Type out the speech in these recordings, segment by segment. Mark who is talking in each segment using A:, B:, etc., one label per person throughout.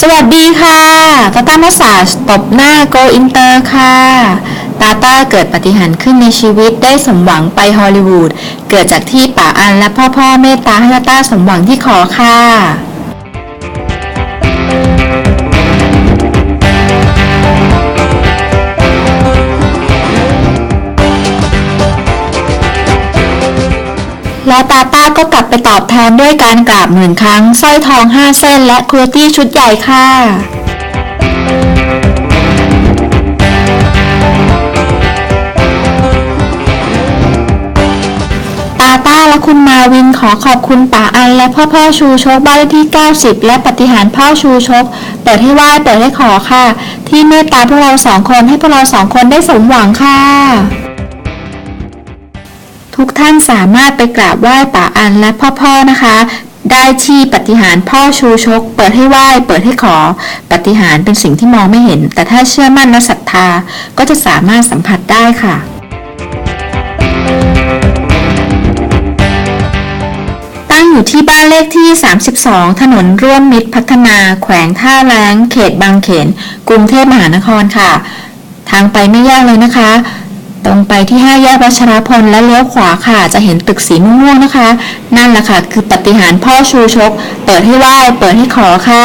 A: สวัสดีค่ะ ตาต้ามาสาจตบหน้าโกอินเตอร์ค่ะ ตาต้าเกิดปฏิหารขึ้นในชีวิตได้สมหวังไปฮอลลีวูด เกิดจากที่ป่าอันและพ่อพ่อเมตตาให้ตาต้าสมหวังที่ขอค่ะ แล้วตาต้าก็กลับไปตอบแทนด้วยการกราบหมื่นครั้งสร้อยทองห้าเส้นและครูตี้ชุดใหญ่ค่ะตาต้าและคุณมาวินขอขอบคุณป๋าอันและพ่อพ่อชูชกบ้านเลขที่ 90 และปฏิหารพ่อชูชก เปิดให้ไหว้เปิดให้ขอค่ะ ที่เมตตาพวกเราสองคนให้พวกเราสองคนได้สมหวังค่ะ ทุกท่านสามารถไปกราบไหว้ป่าอันและพ่อพ่อนะคะ ได้ที่ปฏิหารพ่อชูชก เปิดให้ไหว้ เปิดให้ขอ ปฏิหารเป็นสิ่งที่มองไม่เห็น แต่ถ้าเชื่อมั่นและศรัทธาก็จะสามารถสัมผัสได้ค่ะตั้งอยู่ที่บ้านเลขที่ 32 ถนนร่วมมิตรพัฒนา แขวงท่าแรงเขตบางเขน กรุงเทพมหานครค่ะ ทางไปไม่ยากเลยนะคะ ตรงไปที่5แยกรัชรพลและเลี้ยวขวาค่ะ จะเห็นตึกสีม่วงๆนะคะ นั่นแหละค่ะ คือปฏิหารพ่อชูชก เปิดให้ไหว้ เปิดให้ขอค่ะ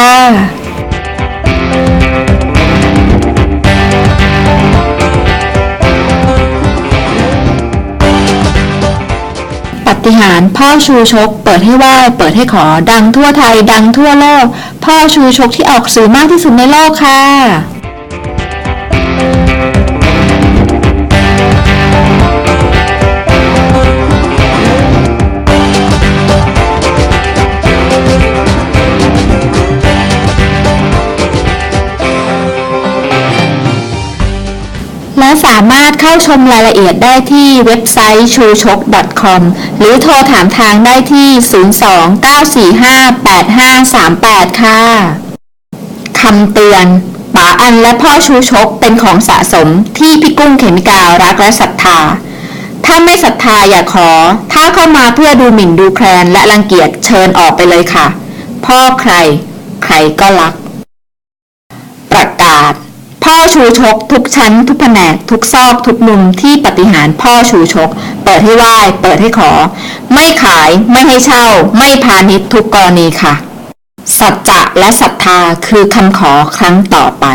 A: ปฏิหารพ่อชูชก เปิดให้ไหว้เปิดให้ขอ ดังทั่วไทย ดังทั่วโลก พ่อชูชกที่ออกสื่อมากที่สุดในโลกค่ะ และสามารถเข้าชมรายละเอียดได้ที่เว็บไซต์ชูชก .com หรือโทรถามทางได้ที่ 02-945-8538 ค่ะ คำเตือนป๋าอันและพ่อชูชกเป็นของสะสมที่พี่กุ้งเขมิการักและศรัทธา ถ้าไม่ศรัทธาอย่าขอ ถ้าเข้ามาเพื่อดูหมิ่นดูแคลนและรังเกียจเชิญออกไปเลยค่ะ พ่อใคร ใครก็รัก พ่อชูชก ทุกชั้น ทุกแผนก ทุกซอก ทุกมุมที่ปฏิหารพ่อชูชก เปิดให้ไหว้เปิดให้ขอ ไม่ขายไม่ให้เช่า ไม่พาณิชย์ทุกกรณีค่ะ สัจจะและศรัทธาคือคำขอครั้งต่อไป